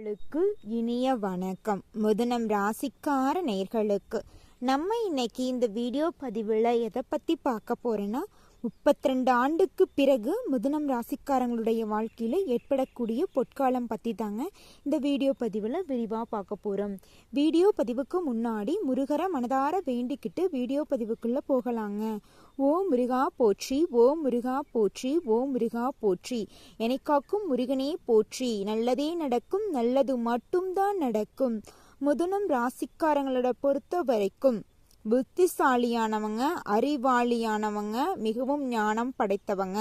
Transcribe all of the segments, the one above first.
நேயர்களுக்கு இனிய வணக்கம். முதனம் ராசிக்கார நேர்களுக்கு நம்ம இன்னைக்கு இந்த வீடியோ பதிவில் எதை பற்றி பார்க்க போறோன்னா முப்பத்தி ரெண்டு ஆண்டுக்கு பிறகு முதனம் ராசிக்காரங்களுடைய வாழ்க்கையில் ஏற்படக்கூடிய பொற்காலம் பற்றி தாங்க இந்த வீடியோ பதிவில் விரிவாக பார்க்க போகிறோம் வீடியோ பதிவுக்கு முன்னாடி முருகரை மனதார வேண்டிக்கிட்டு வீடியோ பதிவுக்குள்ளே போகலாங்க. ஓ முருகா போற்றி ஓ முருகா போற்றி ஓ முருகா போற்றி என்னை காக்கும் முருகனே போற்றி நல்லதே நடக்கும் நல்லது மட்டும்தான் நடக்கும் முதுனம் ராசிக்காரங்களோட பொறுத்த வரைக்கும் புத்திசாலியானவங்க அறிவாளியானவங்க மிகவும் ஞானம் படைத்தவங்க.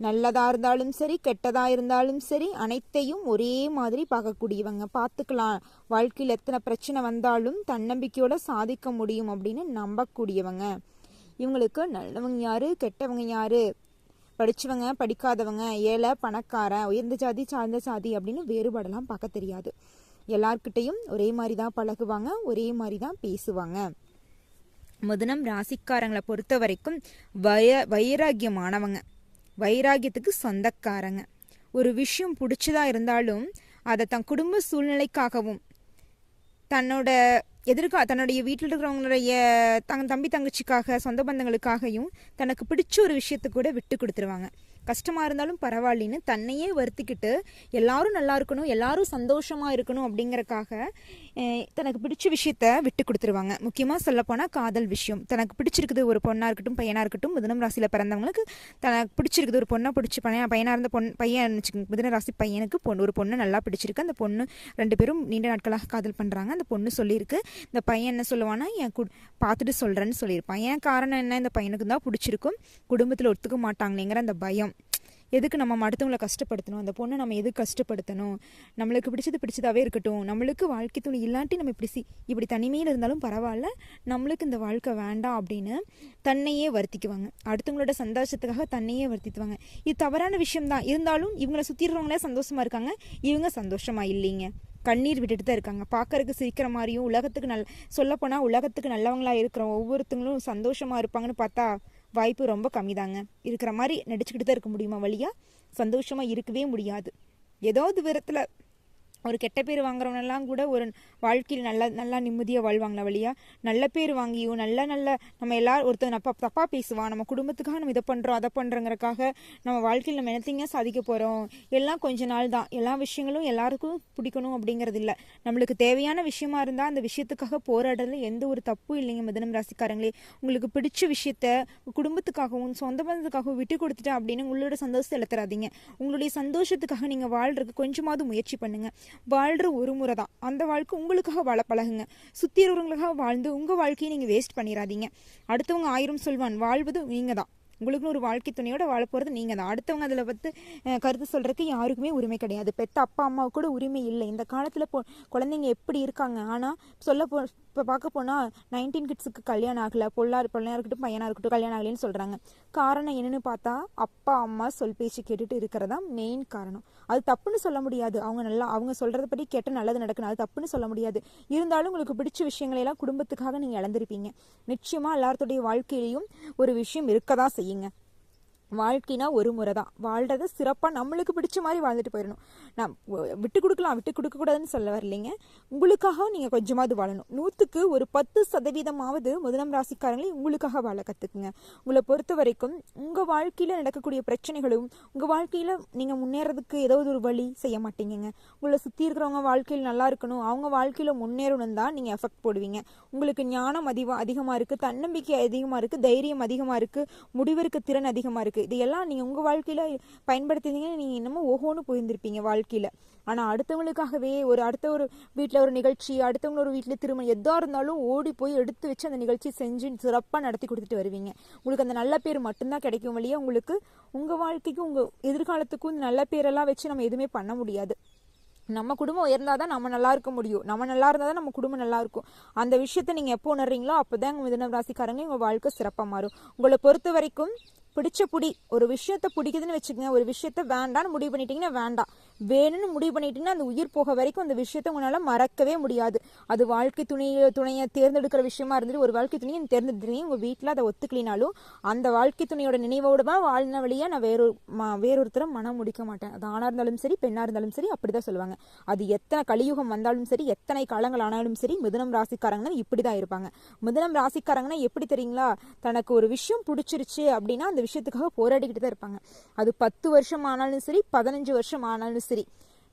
நல்லதா இருந்தாலும் சரி கெட்டதா இருந்தாலும் சரி அனைத்தையும் ஒரே மாதிரி பார்க்கக்கூடியவங்க. பார்த்துக்கலாம். வாழ்க்கையில் எத்தனை பிரச்சனை வந்தாலும் தன்னம்பிக்கையோட சாதிக்க முடியும் அப்படின்னு நம்பக்கூடியவங்க. இவங்களுக்கு நல்லவங்க யாரு கெட்டவங்க யாரு? படித்தவங்க படிக்காதவங்க ஏழை பணக்காரன் உயர்ந்த ஜாதி சார்ந்த சாதி அப்படின்னு வேறுபாடெல்லாம் பார்க்க தெரியாது. எல்லார்கிட்டையும் ஒரே மாதிரி தான் பழகுவாங்க ஒரே மாதிரி தான் பேசுவாங்க. மதுனம் ராசிக்காரங்களை பொறுத்த வரைக்கும் வய வைராக்கியமானவங்க. வைராக்கியத்துக்கு சொந்தக்காரங்க. ஒரு விஷயம் பிடிச்சதா இருந்தாலும் அதை தன் குடும்ப சூழ்நிலைக்காகவும் தன்னோட எதிர்கா தன்னுடைய வீட்டில் இருக்கிறவங்களுடைய தங் தம்பி தங்கச்சிக்காக சொந்த பந்தங்களுக்காகவும் தனக்கு பிடிச்ச ஒரு விஷயத்தை கூட விட்டு கொடுத்துருவாங்க. கஷ்டமாக இருந்தாலும் பரவாயில்லைன்னு தன்னையே வருத்திக்கிட்டு எல்லாரும் நல்லா இருக்கணும் எல்லாரும் சந்தோஷமாக இருக்கணும் அப்படிங்கிறக்காக தனக்கு பிடிச்ச விஷயத்த விட்டு கொடுத்துருவாங்க. முக்கியமாக சொல்லப்போனால் காதல் விஷயம். தனக்கு பிடிச்சிருக்குது ஒரு பொண்ணாக இருக்கட்டும் பையனாக இருக்கட்டும் மிதனம் ராசியில் பிறந்தவங்களுக்கு தனக்கு பிடிச்சிருக்குது ஒரு பொண்ணை பிடிச்சி பையன் பையனாக இருந்த பொண்ணு பையன் வச்சுக்கோங்க. மிதன ராசி பையனுக்கு பொண்ணு ஒரு பொண்ணு நல்லா பிடிச்சிருக்கு. அந்த பொண்ணு ரெண்டு பேரும் நீண்ட நாட்களாக காதல் பண்ணுறாங்க அந்த பொண்ணு சொல்லியிருக்கு. இந்த பையன் என்ன சொல்லுவானா என் கு பார்த்துட்டு சொல்கிறேன்னு சொல்லியிருப்பான். ஏன் காரணம் என்ன? இந்த பையனுக்கு தான் பிடிச்சிருக்கும். குடும்பத்தில் ஒத்துக்க மாட்டாங்களேங்கிற அந்த பயம். எதுக்கு நம்ம அடுத்தவங்களை கஷ்டப்படுத்தணும்? அந்த பொண்ணை நம்ம எதுக்கு கஷ்டப்படுத்தணும்? நம்மளுக்கு பிடிச்சது பிடிச்சதாவே இருக்கட்டும். நம்மளுக்கு வாழ்க்கை துணி இல்லாட்டி நம்ம இப்படி சி இப்படி தனிமையில் இருந்தாலும் பரவாயில்ல. நம்மளுக்கு இந்த வாழ்க்கை வேண்டாம் அப்படின்னு தன்னையே வருத்திக்குவாங்க. அடுத்தவங்களோட சந்தோஷத்துக்காக தன்னையே வருத்திக்குவாங்க. இது தவறான விஷயம்தான். இருந்தாலும் இவங்களை சுற்றிடுறவங்களே சந்தோஷமாக இருக்காங்க. இவங்க சந்தோஷமாக இல்லைங்க. கண்ணீர் விட்டுட்டு தான் இருக்காங்க. பார்க்கறதுக்கு சிரிக்கிற மாதிரியும் உலகத்துக்கு நல் சொல்லப்போனால் உலகத்துக்கு நல்லவங்களா இருக்கிற ஒவ்வொருத்தங்களும் சந்தோஷமாக இருப்பாங்கன்னு பார்த்தா வாய்ப்பு ரொம்ப கம்மிதாங்க. இருக்கிற மாதிரி நடிச்சுக்கிட்டு தான் இருக்க முடியுமா வழியா? சந்தோஷமாக இருக்கவே முடியாது. ஏதாவது விதத்தில் ஒரு கெட்ட பேர் வாங்குறவனெல்லாம் கூட ஒரு வாழ்க்கையில் நல்லா நல்லா நிம்மதியாக வாழ்வாங்களா வழியா? நல்ல பேர் வாங்கியும் நல்ல நல்ல நம்ம எல்லாரும் ஒருத்தர் தப்பா தப்பாக பேசுவான். நம்ம குடும்பத்துக்காக நம்ம இதை பண்ணுறோம் அதை பண்ணுறோங்கிறக்காக நம்ம வாழ்க்கையில் நம்ம என்னத்தைங்க சாதிக்க போகிறோம் எல்லாம் கொஞ்ச நாள் தான். எல்லா விஷயங்களும் எல்லாருக்கும் பிடிக்கணும் அப்படிங்கிறது இல்லை நம்மளுக்கு தேவையான விஷயமா இருந்தால் அந்த விஷயத்துக்காக போராடுறதுல எந்த ஒரு தப்பும் இல்லைங்க மிதனம் ராசிக்காரங்களே. உங்களுக்கு பிடிச்ச விஷயத்த குடும்பத்துக்காகவும் சொந்த பந்தத்துக்காகவும் விட்டு கொடுத்துட்டேன் அப்படின்னு உங்களோட சந்தோஷத்தை இழத்துறாதீங்க. உங்களுடைய சந்தோஷத்துக்காக நீங்கள் வாழ்றதுக்கு கொஞ்சமாவது முயற்சி பண்ணுங்கள் வாழ்கிற ஒரு முறை தான் அந்த வாழ்க்கை உங்களுக்காக வாழ பழகுங்க. சுற்றி இருக்கிறவங்களுக்காக வாழ்ந்து உங்கள் வாழ்க்கையை நீங்கள் வேஸ்ட் பண்ணிடாதீங்க அடுத்தவங்க ஆயிரம் சொல்வான் வாழ்வது நீங்கள் தான் உங்களுக்குன்னு ஒரு வாழ்க்கை துணையோட வாழ போகிறது நீங்கள் தான் அடுத்தவங்க அதில் பற்றி கருத்து சொல்கிறதுக்கு யாருக்குமே உரிமை கிடையாது. பெத்த அப்பா அம்மாவுக்கு கூட உரிமை இல்லை. இந்த காலத்தில் பொ குழந்தைங்க எப்படி இருக்காங்க? ஆனால் சொல்ல போ இப்போ பார்க்க போனால் நைன்டீன் கிட்ஸுக்கு கல்யாணம் ஆகலை பொள்ளார் பொள்ளையாக இருக்கட்டும் பையனாக இருக்கட்டும் கல்யாணம் ஆகலைன்னு சொல்கிறாங்க காரணம் என்னென்னு பார்த்தா அப்பா அம்மா சொல் பேச்சு கேட்டுட்டு இருக்கிறதா மெயின் காரணம். அது தப்புன்னு சொல்ல முடியாது. அவங்க நல்லா அவங்க சொல்கிறத படி கேட்டால் நல்லது நடக்கணும். அது தப்புன்னு சொல்ல முடியாது. இருந்தாலும் உங்களுக்கு பிடிச்ச விஷயங்களை எல்லாம் குடும்பத்துக்காக நீங்கள் இழந்திருப்பீங்க. நிச்சயமாக எல்லாத்துடைய வாழ்க்கையிலையும் ஒரு விஷயம் இருக்க தான் செய்யுங்க. வாழ்க்கைனா ஒரு முறை தான் வாழ்றத சிறப்பாக நம்மளுக்கு பிடிச்ச மாதிரி வாழ்ந்துட்டு போயிடணும். நான் விட்டு கொடுக்கலாம் விட்டு கொடுக்கக்கூடாதுன்னு சொல்ல வரலைங்க. உங்களுக்காக நீங்கள் கொஞ்சமாவது வாழணும். நூற்றுக்கு ஒரு பத்து சதவீதமாவது முதலாம் ராசிக்காரங்களே உங்களுக்காக வாழ கற்றுக்குங்க உங்களை பொறுத்த வரைக்கும் உங்கள் வாழ்க்கையில் நடக்கக்கூடிய பிரச்சனைகளும் உங்கள் வாழ்க்கையில் நீங்கள் முன்னேறதுக்கு ஏதாவது ஒரு வழி செய்ய மாட்டீங்கங்க. உங்களை சுற்றி இருக்கிறவங்க வாழ்க்கையில் நல்லா இருக்கணும். அவங்க வாழ்க்கையில் முன்னேறணும் தான் நீங்கள் எஃபெக்ட் போடுவீங்க. உங்களுக்கு ஞானம் அதிக அதிகமாக இருக்குது தன்னம்பிக்கை அதிகமாக இருக்குது தைரியம் அதிகமாக இருக்குது முடிவெடுக்க திறன் அதிகமாக இருக்குது இதையெல்லாம் நீங்கள் உங்கள் வாழ்க்கையில் பயன்படுத்தினீங்கன்னா நீங்கள் இன்னமும் ஒவ்வொன்று போயிருந்திருப்பீங்க வாழ்க்கையில். ஆனால் அடுத்தவங்களுக்காகவே ஒரு அடுத்த ஒரு வீட்டில் ஒரு நிகழ்ச்சி அடுத்தவங்க ஒரு வீட்டில் திருமணம் எதாக இருந்தாலும் ஓடி போய் எடுத்து வச்சு அந்த நிகழ்ச்சி செஞ்சு சிறப்பாக நடத்தி கொடுத்துட்டு வருவீங்க. உங்களுக்கு அந்த நல்ல பேர் மட்டும்தான் கிடைக்கும் வழியாக உங்களுக்கு உங்கள் வாழ்க்கைக்கும் உங்கள் எதிர்காலத்துக்கும் இந்த நல்ல பேரெல்லாம் வச்சு நம்ம எதுவுமே பண்ண முடியாது. நம்ம குடும்பம் உயர்ந்தால் தான் நம்ம நல்லா இருக்க முடியும். நம்ம நல்லா இருந்தால் தான் நம்ம குடும்பம் நல்லா இருக்கும் அந்த விஷயத்த நீங்கள் எப்போ உணர்றீங்களோ அப்போ தான் உங்கள் மிதனம் ராசிக்காரங்க உங்கள் வாழ்க்கை சிறப்பாக மாறும். உங்களை பொறுத்த வரைக்கும் பிடிச்ச புடி ஒரு விஷயத்த பிடிக்குதுன்னு வச்சுக்கோங்க. ஒரு விஷயத்த வேண்டாம்னு முடிவு பண்ணிட்டீங்கன்னா வேண்டாம். வேணும்னு முடிவு பண்ணிட்டீங்கன்னா அந்த உயிர் போக வரைக்கும் அந்த விஷயத்த உங்களால் மறக்கவே முடியாது. அது வாழ்க்கை துணையை துணையை தேர்ந்தெடுக்கிற விஷயமா இருந்துட்டு ஒரு வாழ்க்கை துணையை தேர்ந்தெடுத்துறீங்க உங்கள் வீட்டில் அதை ஒத்துக்கலினாலும் அந்த வாழ்க்கை துணையோட நினைவோடு தான் வாழ்ந்த வழியாக நான் வேறொரு ம- வேறொருத்தரை மனம் முடிக்க மாட்டேன். அது ஆணாக இருந்தாலும் சரி பெண்ணாக இருந்தாலும் சரி அப்படி தான் சொல்லுவாங்க. அது எத்தனை கலியுகம் வந்தாலும் சரி எத்தனை காலங்கள் ஆனாலும் சரி மிதுனம் ராசிக்காரங்கன்னா இப்படிதான் இருப்பாங்க. மிதனம் ராசிக்காரங்கன்னா எப்படி தெரியுங்களா? தனக்கு ஒரு விஷயம் பிடிச்சிருச்சு அப்படின்னா அந்த விஷயத்துக்காக போராடிக்கிட்டு தான் இருப்பாங்க. அது பத்து வருஷம் ஆனாலும் சரி பதினஞ்சு வருஷம் ஆனாலும் சரி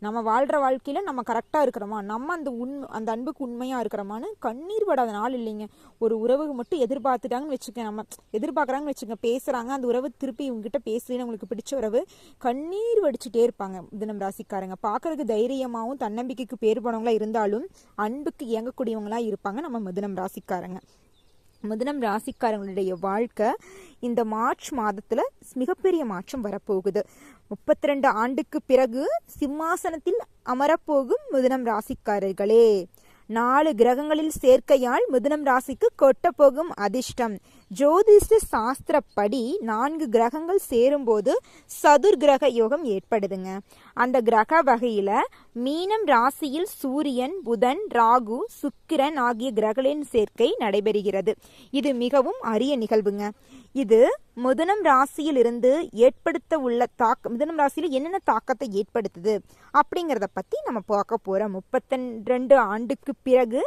நம்ம வாழ்கிற வாழ்க்கையில் நம்ம கரெக்டாக இருக்கிறோமா? நம்ம அந்த உண் அந்த அன்புக்கு உண்மையாக இருக்கிறோமான்னு கண்ணீர் படாத நாள் இல்லைங்க. ஒரு உறவு மட்டும் எதிர்பார்த்துட்டாங்கன்னு வச்சுக்க நம்ம எதிர்பார்க்குறாங்கன்னு வச்சுக்க பேசுகிறாங்க அந்த உறவு திருப்பி இவங்ககிட்ட பேசுறேன்னு உங்களுக்கு பிடிச்ச உறவு கண்ணீர் வடிச்சுட்டே இருப்பாங்க. தினம் ராசிக்காரங்க பார்க்குறதுக்கு தைரியமாகவும் தன்னம்பிக்கைக்கு பேர் போனவங்களாக இருந்தாலும் அன்புக்கு இயங்கக்கூடியவங்களா இருப்பாங்க நம்ம மிதுனம் ராசிக்காரங்க. மிதுனம் ராசிக்காரங்களுடைய வாழ்க்கை இந்த மார்ச் மாதத்தில் மிகப்பெரிய மாற்றம் வரப்போகுது. முப்பத்தி ரெண்டு ஆண்டுக்கு பிறகு சிம்மாசனத்தில் அமரப்போகும் மிதுனம் ராசிக்காரர்களே. நாலு கிரகங்களில் சேர்க்கையால் மிதுனம் ராசிக்கு கொட்ட போகும் அதிர்ஷ்டம். ஜோதிஷ சாஸ்திரப்படி நான்கு கிரகங்கள் சேரும்போது சதுர் கிரக யோகம் ஏற்படுதுங்க. அந்த கிரக வகையில் மீனம் ராசியில் சூரியன் புதன் ராகு சுக்கிரன் ஆகிய கிரகங்களின் சேர்க்கை நடைபெறுகிறது. இது மிகவும் அரிய நிகழ்வுங்க. இது மிதுனம் ராசியில் இருந்து ஏற்படுத்த உள்ள தாக்கம் மிதுனம் ராசியில் என்னென்ன தாக்கத்தை ஏற்படுத்துது அப்படிங்கிறத பற்றி நம்ம பார்க்க போகிறோம் முப்பத்தி ரெண்டு ஆண்டுக்கு பிறகு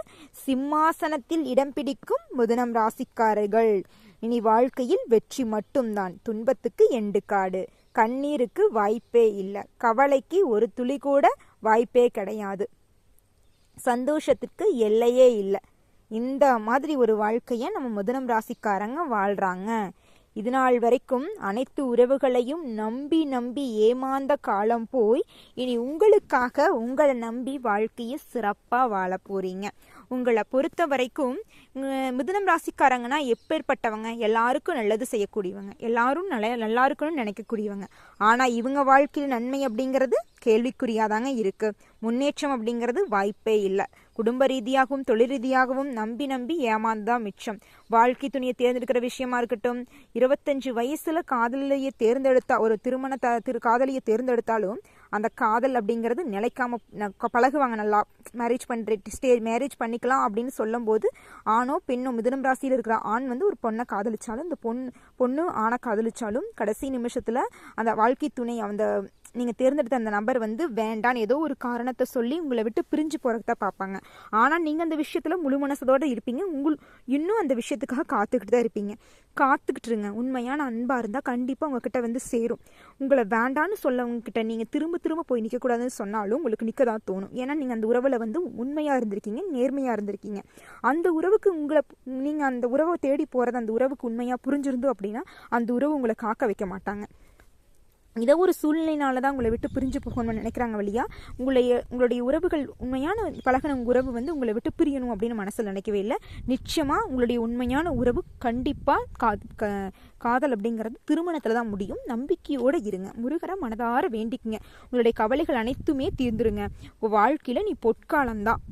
சிம்மாசனத்தில் இடம் பிடிக்கும் மிதுனம் ராசிக்காரர்கள். இனி வாழ்க்கையில் வெற்றி மட்டும்தான். துன்பத்துக்கு எண்டு காடு. கண்ணீருக்கு வாய்ப்பே இல்லை. கவலைக்கு ஒரு துளி கூட வாய்ப்பே கிடையாது. சந்தோஷத்துக்கு எல்லையே இல்லை. இந்த மாதிரி ஒரு வாழ்க்கையை நம்ம முதனம் ராசிக்காரங்க வாழ்றாங்க. இதுநாள் வரைக்கும் அனைத்து உறவுகளையும் நம்பி நம்பி ஏமாந்த காலம் போய் இனி உங்களுக்காக உங்களை நம்பி வாழ்க்கையை சிறப்பாக வாழ போறீங்க. உங்களை பொறுத்த வரைக்கும் மிதுனம் ராசிக்காரங்கன்னா எப்பேற்பட்டவங்க? எல்லாருக்கும் நல்லது செய்யக்கூடியவங்க. எல்லாரும் நல்ல நல்லா இருக்கணும்னு நினைக்கக்கூடியவங்க. ஆனால் இவங்க வாழ்க்கையில் நன்மை அப்படிங்கிறது கேள்விக்குறியாதாங்க இருக்கு. முன்னேற்றம் அப்படிங்கிறது வாய்ப்பே இல்லை. குடும்ப ரீதியாகவும் தொழில் ரீதியாகவும் நம்பி நம்பி ஏமாந்துதான் மிச்சம். வாழ்க்கை துணியை தேர்ந்தெடுக்கிற விஷயமா இருக்கட்டும் இருபத்தஞ்சு வயசுல காதலியை தேர்ந்தெடுத்தா ஒரு திருமண த திரு காதலியை தேர்ந்தெடுத்தாலும் அந்த காதல் அப்படிங்கிறது நிலைக்காம பழகுவாங்க. நல்லா மேரேஜ் பண்ணுற ஸ்டேஜ் மேரேஜ் பண்ணிக்கலாம் அப்படின்னு சொல்லும்போது ஆணோ பெண்ணோ மிதுனம் ராசியில் இருக்கிற ஆண் வந்து ஒரு பொண்ணை காதலிச்சாலும் இந்த பொண்ணு பொண்ணு ஆணை காதலிச்சாலும் கடைசி நிமிஷத்தில் அந்த வாழ்க்கை துணை அந்த நீங்கள் தேர்ந்தெடுத்த அந்த நபர் வந்து வேண்டான்னு ஏதோ ஒரு காரணத்தை சொல்லி உங்களை விட்டு பிரிஞ்சு போறதுக்கு தான் பார்ப்பாங்க. ஆனால் நீங்கள் அந்த விஷயத்தில் முழு மனசதோட இருப்பீங்க. உங்கள் இன்னும் அந்த விஷயத்துக்காக காத்துக்கிட்டு தான் இருப்பீங்க. காத்துக்கிட்டு இருங்க உண்மையான அன்பாக இருந்தால் கண்டிப்பாக உங்ககிட்ட வந்து சேரும். உங்களை வேண்டான்னு சொல்லவங்க நீங்கள் திரும்ப திரும்ப போய் நிற்கக்கூடாதுன்னு சொன்னாலும் உங்களுக்கு நிற்க தான் தோணும். ஏன்னா நீங்கள் அந்த உறவில் வந்து உண்மையாக இருந்திருக்கீங்க நேர்மையாக இருந்திருக்கீங்க. அந்த உறவுக்கு உங்களை நீங்கள் அந்த உறவை தேடி போகிறது அந்த உறவுக்கு உண்மையாக புரிஞ்சிருந்தோம் அப்படின்னா அந்த உறவு உங்களை காக்க வைக்க மாட்டாங்க. ஏதோ ஒரு சூழ்நிலையினால தான் உங்களை விட்டு பிரிஞ்சு போகணும்னு நினைக்கிறாங்க வழியா. உங்களுடைய உங்களுடைய உறவுகள் உண்மையான பழகின உறவு வந்து உங்களை விட்டு பிரியணும் அப்படின்னு மனசில் நினைக்கவே இல்லை. நிச்சயமாக உங்களுடைய உண்மையான உறவு கண்டிப்பாக கா காதல் அப்படிங்கிறது திருமணத்தில் தான் முடியும். நம்பிக்கையோடு இருங்க. முருகரை மனதார வேண்டிக்குங்க. உங்களுடைய கவலைகள் அனைத்துமே தீர்ந்துருங்க. வாழ்க்கையில் நீ பொற்காலம்தான்.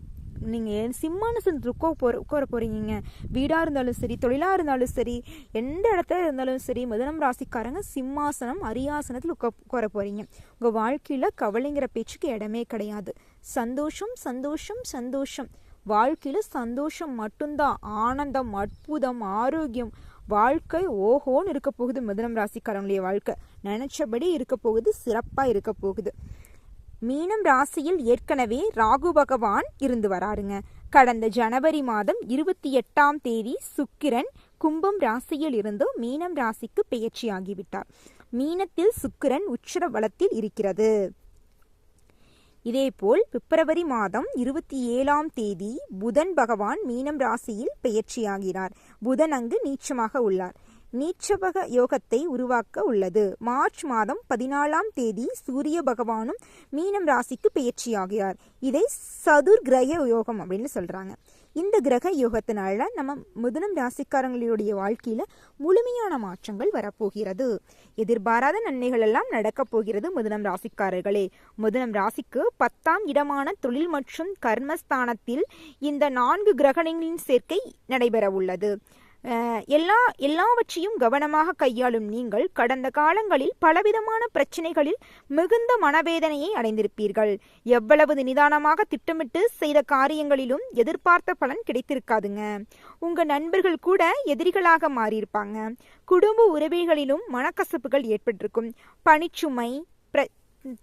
நீங்கள் சிம்மானசனத்தில் உட்கார போற உட்கார போகிறீங்க வீடாக இருந்தாலும் சரி தொழிலாக இருந்தாலும் சரி எந்த இடத்துல இருந்தாலும் சரி மிதனம் ராசிக்காரங்க சிம்மாசனம் அரியாசனத்தில் உட்கா உட்கார போகிறீங்க உங்கள் வாழ்க்கையில் கவலைங்கிற பேச்சுக்கு இடமே கிடையாது. சந்தோஷம் சந்தோஷம் சந்தோஷம். வாழ்க்கையில் சந்தோஷம் மட்டும்தான். ஆனந்தம் அற்புதம் ஆரோக்கியம். வாழ்க்கை ஓஹோன்னு இருக்க போகுது மிதனம் ராசிக்காரங்களுடைய வாழ்க்கை. நினச்சபடி இருக்க போகுது சிறப்பாக இருக்க போகுது. மீனம் ராசியில் ஏற்கனவே ராகு பகவான் இருந்து வராருங்க. கடந்த ஜனவரி மாதம் இருபத்தி எட்டாம் தேதி சுக்கிரன் கும்பம் ராசியில் இருந்து மீனம் ராசிக்கு பெயர்ச்சியாகிவிட்டார் மீனத்தில் சுக்கிரன் உச்சர பலத்தில் இருக்கிறது. இதேபோல் பிப்ரவரி மாதம் இருபத்தி ஏழாம் தேதி புதன் பகவான் மீனம் ராசியில் பெயர்ச்சியாகிறார். புதன் அங்கு நீச்சமாக உள்ளார். நீச்சபக யோகத்தை உருவாக்க உள்ளது. மார்ச் மாதம் பதினாலாம் தேதி சூரிய பகவானும் மீனம் ராசிக்கு பயிற்சியாகிறார் இதை சதுர் கிரக யோகம் அப்படின்னு சொல்றாங்க. இந்த கிரக யோகத்தினால நம்ம மிதுனம் ராசிக்காரங்களுடைய வாழ்க்கையில முழுமையான மாற்றங்கள் வரப்போகிறது. எதிர்பாராத நன்மைகள் எல்லாம் நடக்கப் போகிறது மிதுனம் ராசிக்காரர்களே. மிதுனம் ராசிக்கு பத்தாம் இடமான தொழில் மற்றும் கர்மஸ்தானத்தில் இந்த நான்கு கிரகணங்களின் சேர்க்கை நடைபெற உள்ளது எல்லா எல்லாவற்றையும் கவனமாக கையாளும் நீங்கள் கடந்த காலங்களில் பலவிதமான பிரச்சனைகளில் மிகுந்த மனவேதனையை அடைந்திருப்பீர்கள். எவ்வளவு நிதானமாக திட்டமிட்டு செய்த காரியங்களிலும் எதிர்பார்த்த பலன் கிடைத்திருக்காதுங்க. உங்க நண்பர்கள் கூட எதிரிகளாக மாறியிருப்பாங்க. குடும்ப உறவுகளிலும் மனக்கசப்புகள் ஏற்பட்டிருக்கும். பணிச்சுமை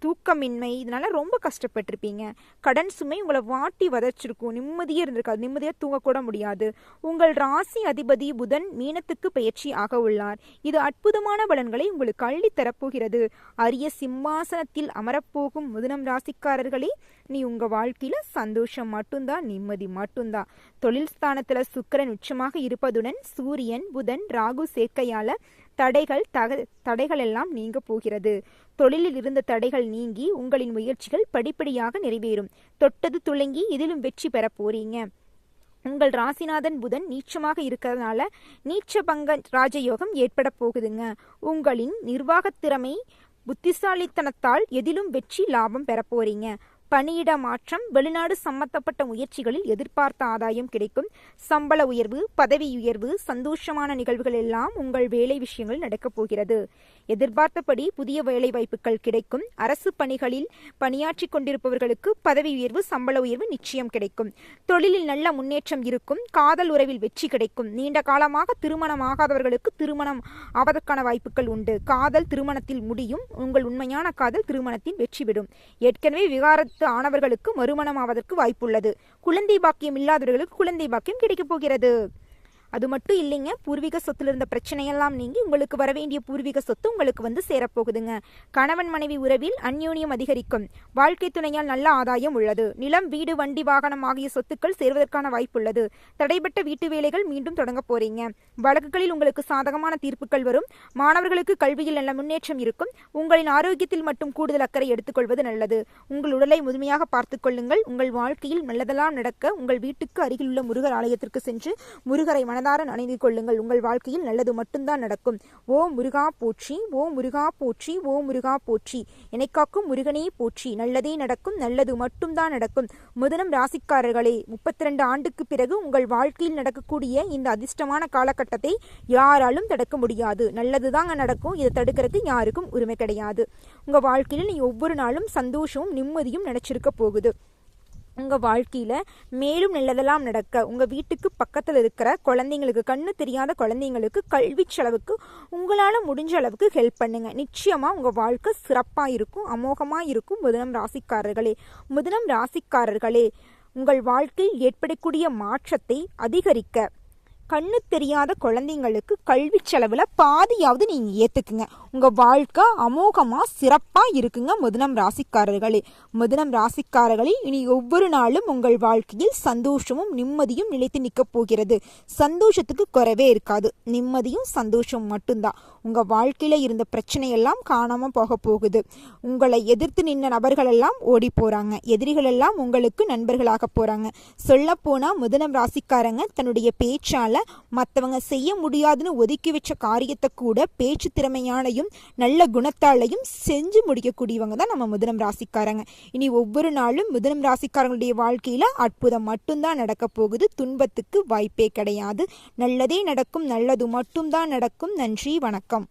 தூக்கமின்மை இதனால ரொம்ப கஷ்டப்பட்டிருப்பீங்க. கடன் சுமை உங்களை வாட்டி வதச்சிருக்கும். நிம்மதியே இருந்திருக்காது. நிம்மதியாக தூங்கக்கூட முடியாது. உங்கள் ராசி அதிபதி புதன் மீனத்துக்கு பயிற்சி ஆக உள்ளார். இது அற்புதமான பலன்களை உங்களுக்கு அள்ளி தரப்போகிறது. அரிய சிம்மாசனத்தில் அமரப்போகும் முதனம் ராசிக்காரர்களே நீ உங்க வாழ்க்கையில சந்தோஷம் மட்டும்தான் நிம்மதி மட்டும்தான் தொழில் ஸ்தானத்துல சுக்கிரன் உச்சமாக இருப்பதுடன் சூரியன் புதன் ராகு சேர்க்கையால தடைகள் தக தடைகள் எல்லாம் நீங்க போகிறது. தொழிலில் இருந்த தடைகள் நீங்கி உங்களின் முயற்சிகள் படிப்படியாக நிறைவேறும். தொட்டது துளங்கி இதிலும் வெற்றி பெற போறீங்க. உங்கள் ராசிநாதன் புதன் நீச்சமாக இருக்கிறதுனால நீச்ச பங்க ராஜயோகம் ஏற்பட போகுதுங்க. உங்களின் நிர்வாக திறமை புத்திசாலித்தனத்தால் எதிலும் வெற்றி லாபம் பெற போறீங்க. பணியிட மாற்றம் வெளிநாடு சம்பந்தப்பட்ட முயற்சிகளில் எதிர்பார்த்த ஆதாயம் கிடைக்கும். சம்பள உயர்வு பதவி உயர்வு சந்தோஷமான நிகழ்வுகள் எல்லாம் உங்கள் வேலை விஷயங்கள் நடக்கப் போகிறது. எதிர்பார்த்தபடி புதிய வேலை வாய்ப்புகள் கிடைக்கும். அரசு பணிகளில் பணியாற்றி கொண்டிருப்பவர்களுக்கு பதவி உயர்வு சம்பள உயர்வு நிச்சயம் கிடைக்கும். தொழிலில் நல்ல முன்னேற்றம் இருக்கும். காதல் உறவில் வெற்றி கிடைக்கும். நீண்ட காலமாக திருமணம் ஆகாதவர்களுக்கு திருமணம் ஆவதற்கான வாய்ப்புகள் உண்டு. காதல் திருமணத்தில் முடியும். உங்கள் உண்மையான காதல் திருமணத்தில் வெற்றி விடும் ஏற்கனவே விகாரத்து பத்து மறுமணம் ஆவதற்கு வாய்ப்புள்ளது. குழந்தை பாக்கியம் இல்லாதவர்களுக்கு குழந்தை பாக்கியம் கிடைக்கப் போகிறது. அது மட்டும் இல்லைங்க பூர்வீக சொத்துல இருந்த பிரச்சனையெல்லாம் நீங்கி உங்களுக்கு வரவேண்டிய பூர்வீக சொத்து உங்களுக்கு வந்து சேரப்போகுதுங்க. கணவன் மனைவி உறவில் அந்யோன்யம் அதிகரிக்கும். வாழ்க்கை துணையால் நல்ல ஆதாயம் உள்ளது. நிலம் வீடு வண்டி வாகனம் ஆகிய சொத்துக்கள் சேர்வதற்கான வாய்ப்புள்ளது. தடைபட்ட வீட்டு வேலைகள் மீண்டும் தொடங்க போறீங்க. வழக்குகளில் உங்களுக்கு சாதகமான தீர்ப்புகள் வரும். மாணவர்களுக்கு கல்வியில் நல்ல முன்னேற்றம் இருக்கும். உங்களின் ஆரோக்கியத்தில் மட்டும் கூடுதல் அக்கறை எடுத்துக்கொள்வது நல்லது. உங்கள் உடலை முழுமையாக பார்த்துக் கொள்ளுங்கள். உங்கள் வாழ்க்கையில் நல்லதெல்லாம் நடக்க உங்கள் வீட்டுக்கு அருகில் உள்ள முருகர் ஆலயத்திற்கு சென்று முருகரை மனதார நினைவு கொள்ளுங்கள். உங்கள் வாழ்க்கையில் நல்லது மட்டும்தான் நடக்கும். ஓ முருகா போற்றி ஓ முருகா போற்றி ஓ முருகா போற்றி. என்னை காக்கும் முருகனே போற்றி. நல்லதே நடக்கும் நல்லது மட்டும்தான் நடக்கும். முதனம் ராசிக்காரர்களே முப்பத்தி ரெண்டு ஆண்டுக்கு பிறகு உங்கள் வாழ்க்கையில் நடக்கக்கூடிய இந்த அதிர்ஷ்டமான காலகட்டத்தை யாராலும் தடுக்க முடியாது. நல்லதுதாங்க நடக்கும். இதை தடுக்கிறதுக்கு யாருக்கும் உரிமை கிடையாது. உங்க வாழ்க்கையில் நீ ஒவ்வொரு நாளும் சந்தோஷமும் நிம்மதியும் நினைச்சிருக்க போகுது. உங்கள் வாழ்க்கையில் மேலும் நல்லதெல்லாம் நடக்க உங்கள் வீட்டுக்கு பக்கத்தில் இருக்கிற குழந்தைங்களுக்கு கண்ணு தெரியாத குழந்தைங்களுக்கு கல்வி செலவுக்கு உங்களால் முடிஞ்ச அளவுக்கு ஹெல்ப் பண்ணுங்கள் நிச்சயமாக உங்கள் வாழ்க்கை சிறப்பாக இருக்கும் அமோகமாக இருக்கும் முதனம் ராசிக்காரர்களே. முதனம் ராசிக்காரர்களே உங்கள் வாழ்க்கையில் ஏற்படக்கூடிய மாற்றத்தை அதிகரிக்க கண்ணு தெரியாத குழந்தைங்களுக்கு கல்வி செலவில் பாதியாவது நீங்கள் ஏற்றுக்குங்க உங்கள் வாழ்க்கை அமோகமாக சிறப்பாக இருக்குங்க முதனம் ராசிக்காரர்களே. முதனம் ராசிக்காரர்களே இனி ஒவ்வொரு நாளும் உங்கள் வாழ்க்கையில் சந்தோஷமும் நிம்மதியும் நிலைத்து நிற்கப் போகிறது. சந்தோஷத்துக்கு குறைவே இருக்காது. நிம்மதியும் சந்தோஷம் மட்டும்தான். உங்கள் வாழ்க்கையில் இருந்த பிரச்சனையெல்லாம் காணாமல் போக போகுது. உங்களை எதிர்த்து நின்ற நபர்களெல்லாம் ஓடி போகிறாங்க எதிரிகள் எல்லாம் உங்களுக்கு நண்பர்களாக போகிறாங்க சொல்லப்போனால் முதனம் ராசிக்காரங்க தன்னுடைய பேச்சால் மற்றவங்க செய்ய முடியாதுன்னு ஒதுக்கி வச்ச காரியத்தை கூட பேச்சு திறமையாலையும் நல்ல குணத்தாலையும் செஞ்சு முடிக்கக்கூடியவங்க தான் நம்ம முதனம் ராசிக்காரங்க. இனி ஒவ்வொரு நாளும் முதனம் ராசிக்காரங்களுடைய வாழ்க்கையில் அற்புதம் மட்டும்தான் நடக்க போகுது. துன்பத்துக்கு வாய்ப்பே கிடையாது. நல்லதே நடக்கும் நல்லது மட்டும்தான் நடக்கும். நன்றி வணக்கம்.